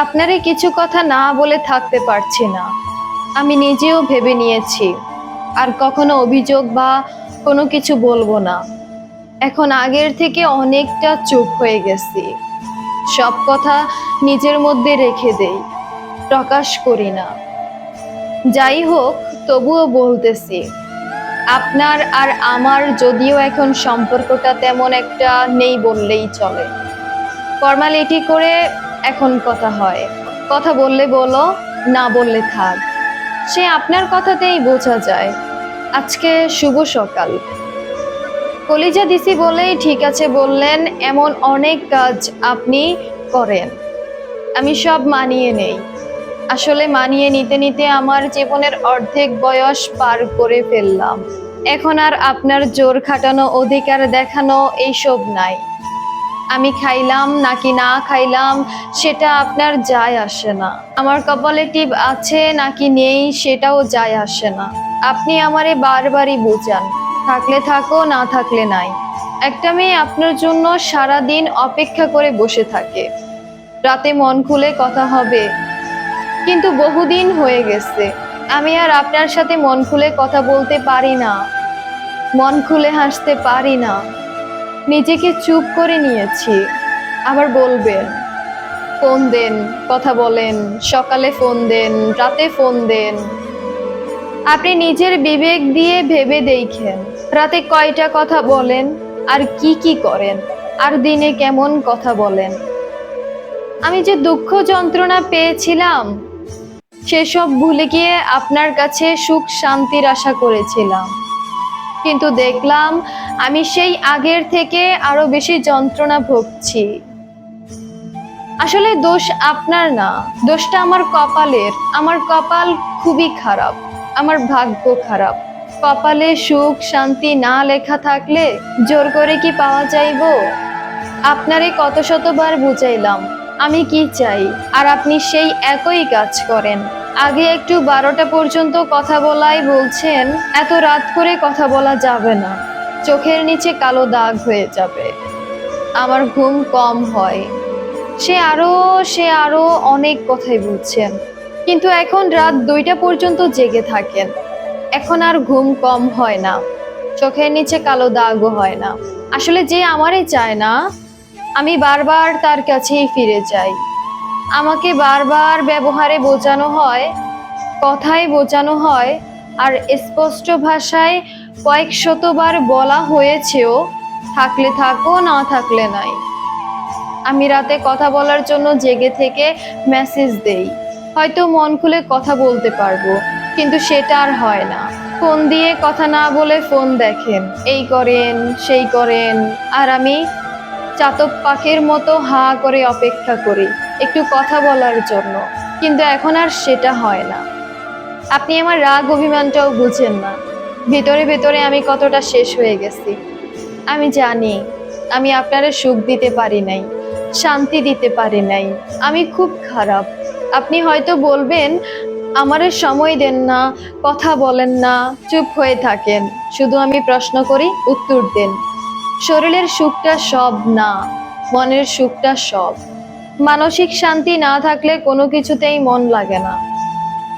আপনারে কিছু কথা না বলে থাকতে পারছি না। আমি নিজেও ভেবে নিয়েছি, আর কখনো অভিযোগ বা কোনো কিছু বলব না। এখন আগের থেকে অনেকটা চুপ হয়ে গেছি। সব কথা নিজের মধ্যে রেখে দেই, প্রকাশ করি না। যাই হোক, তবুও বলতেছি, আপনার আর আমার যদিও এখন সম্পর্কটা তেমন একটা নেই বললেই চলে। ফর্মালিটি করে এখন কথা হয়। কথা বললে বলো, না বললে থাক। সে আপনার কথাতেই বোঝা যায়। আজকে শুভ সকাল। কলিজা দিছি বলেই ঠিক আছে বললেন, এমন অনেক কাজ আপনি করেন। আমি সব মানিয়ে নেই। আসলে মানিয়ে নিতে নিতে আমার জীবনের অর্ধেক বয়স পার করে ফেললাম। এখন আর আপনার জোর খাটানো অধিকার দেখানো এইসব নাই। আমি খাইলাম নাকি না খাইলাম, সেটা আপনার যায় আসে না। আমার কপালে টিপ আছে নাকি নেই, সেটাও যায় আসে না। আপনি আমারে বারবারই বোঝান, থাকলে থাকো, না থাকলে নাই। একটা মেয়ে আপনার জন্য সারা দিন অপেক্ষা করে বসে থাকে। রাতে মন খুলে কথা হবে। কিন্তু বহুদিন হয়ে গেছে, আমি আর আপনার সাথে মন খুলে কথা বলতে পারি না। মন খুলে হাসতে পারি না। নিজেকে চুপ করে নিয়েছি। আবার বলবেন ফোন দেন, কথা বলেন, সকালে ফোন দেন, রাতে ফোন দেন। আপনি নিজের বিবেক দিয়ে ভেবে দেখেন, রাতে কয়টা কথা বলেন, আর কি কি করেন, আর দিনে কেমন কথা বলেন। আমি যে দুঃখ যন্ত্রণা পেয়েছিলাম, সেসব ভুলে গিয়ে আপনার কাছে সুখ শান্তির আশা করেছিলাম। কিন্তু দেখলাম আমি সেই আগের থেকে আরও বেশি যন্ত্রণা ভুগছি। আসলে দোষ আপনার না, দোষটা আমার কপালের। আমার কপাল খুবই খারাপ, আমার ভাগ্য খারাপ। কপালে সুখ, শান্তি না লেখা থাকলে জোর করে কি পাওয়া যাইব? আপনারে কত শতবার বুঝাইলাম, আমি কি চাই? আর আপনি সেই একই কাজ করেন। আগে একটু বারোটা পর্যন্ত কথা বলাই বলছেন, এত রাত করে কথা বলা যাবে না। চোখের নিচে কালো দাগ হয়ে যাবে। আমার ঘুম কম হয়। সে আরও সে আরও অনেক কথাই বলছেন। কিন্তু এখন রাত দুইটা পর্যন্ত জেগে থাকেন। এখন আর ঘুম কম হয় না। চোখের নিচে কালো দাগও হয় না। আসলে যে আমারই চায় না, আমি বারবার তার কাছেই ফিরে যাই। আমাকে বারবার ব্যবহারে বোঝানো হয়, কথায় বোঝানো হয়, আর স্পষ্ট ভাষায় কয়েক শতবার বলা হয়েছেও, থাকলে থাকো, না থাকলে নাই। আমি রাতে কথা বলার জন্য জেগে থেকে মেসেজ দেই। হয়তো মন খুলে কথা বলতে পারব, কিন্তু সেটা আর হয় না। ফোন দিয়ে কথা না বলে ফোন দেখেন, এই করেন, সেই করেন, আর আমি চাতক পাখির মতো হা করে অপেক্ষা করি। একটু কথা বলার জন্য, কিন্তু এখন আর সেটা হয় না। আপনি আমার রাগ অভিমানটাও বুঝেন না। ভিতরে ভেতরে আমি কতটা শেষ হয়ে গেছি। আমি জানি, আমি আপনারে সুখ দিতে পারি নাই, শান্তি দিতে পারি নাই, আমি খুব খারাপ। আপনি হয়তো বলবেন, আমারে সময় দেন না, কথা বলেন না, চুপ হয়ে থাকেন। শুধু আমি প্রশ্ন করি, উত্তর দেন। শরীরের সুখটা সব না, মনের সুখটা সব। মানসিক শান্তি না থাকলে কোনো কিছুতেই মন লাগে না।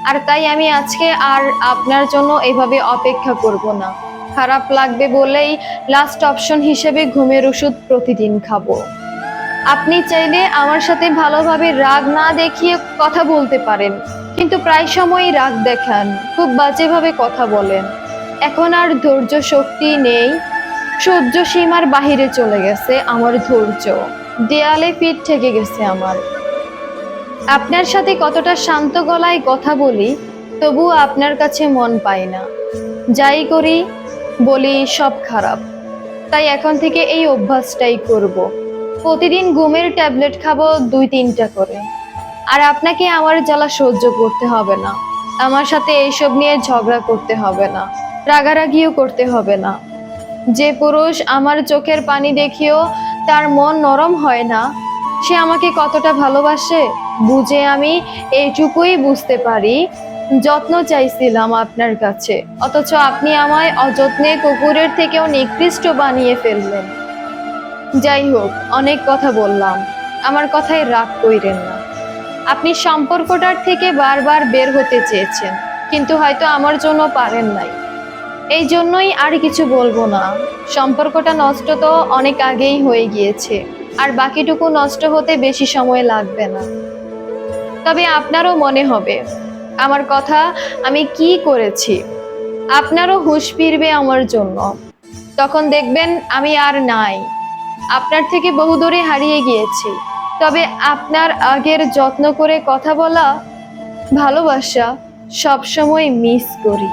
আর তাই আমি আজকে আর আপনার জন্য এভাবে অপেক্ষা করব না। খারাপ লাগবে বলেই লাস্ট অপশন হিসেবে ঘুমের ওষুধ প্রতিদিন খাব। আপনি চাইলে আমার সাথে ভালোভাবে রাগ না দেখিয়ে কথা বলতে পারেন, কিন্তু প্রায় সময়ই রাগ দেখান, খুব বাজেভাবে কথা বলেন। এখন আর ধৈর্য শক্তি নেই। সহ্য সীমার বাহিরে চলে গেছে আমার ধৈর্য। দেয়ালে পিঠ ঠেকে গেছে আমার। আপনার সাথে কতটা শান্ত গলায় কথা বলি, তবুও আপনার কাছে মন পাই না। যাই করি, বলি সব খারাপ। তাই এখন থেকে এই অভ্যাসটাই করব। প্রতিদিন ঘুমের ট্যাবলেট খাব দুই তিনটা করে। আর আপনাকে আমার জ্বালা সহ্য করতে হবে না। আমার সাথে এইসব নিয়ে ঝগড়া করতে হবে না। রাগারাগিও করতে হবে না। যে পুরুষ আমার চোখের পানি দেখিও তার মন নরম হয় না। সে আমাকে কতটা ভালোবাসে, বুঝে আমি এইটুকুই বুঝতে পারি। যত্ন চাইছিলাম আপনার কাছে, অথচ আপনি আমায় অযত্নে কুকুরের থেকেও নিকৃষ্ট বানিয়ে ফেললেন। যাই হোক, অনেক কথা বললাম, আমার কথায় রাগ কইরেন না। আপনি সম্পর্কটার থেকে বারবার বের হতে চেয়েছেন, কিন্তু হয়তো আমার জন্য পারেন নাই। এই জন্যই আর কিছু বলব না। সম্পর্কটা নষ্ট তো অনেক আগেই হয়ে গিয়েছে, আর বাকিটুকু নষ্ট হতে বেশি সময় লাগবে না। তবে আপনারও মনে হবে, আমার কথা আমি কি করেছি? আপনারও হুঁশ ফিরবে আমার জন্য। তখন দেখবেন আমি আর নাই। আপনার থেকে বহুদূরে হারিয়ে গিয়েছি। তবে আপনার আগের যত্ন করে কথা বলা, ভালোবাসা সবসময় মিস করি।